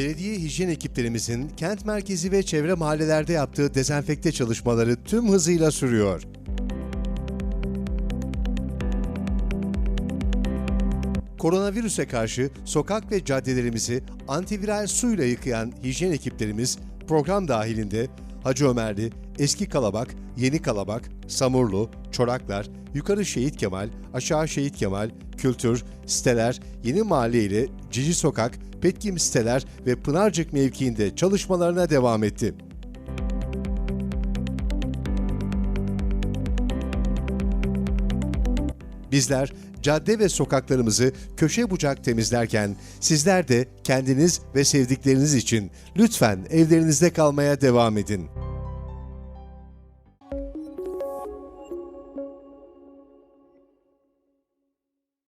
Belediye hijyen ekiplerimizin kent merkezi ve çevre mahallelerde yaptığı dezenfekte çalışmaları tüm hızıyla sürüyor. Koronavirüse karşı sokak ve caddelerimizi antiviral suyla yıkayan hijyen ekiplerimiz program dahilinde Hacı Ömerli, Eski Kalabak, Yeni Kalabak, Samurlu, Çoraklar, Yukarı Şehit Kemal, Aşağı Şehit Kemal, Kültür, Siteler, Yeni Mahalle ile Cici Sokak, Petkim Siteler ve Pınarcık mevkiinde çalışmalarına devam etti. Bizler cadde ve sokaklarımızı köşe bucak temizlerken sizler de kendiniz ve sevdikleriniz için lütfen evlerinizde kalmaya devam edin.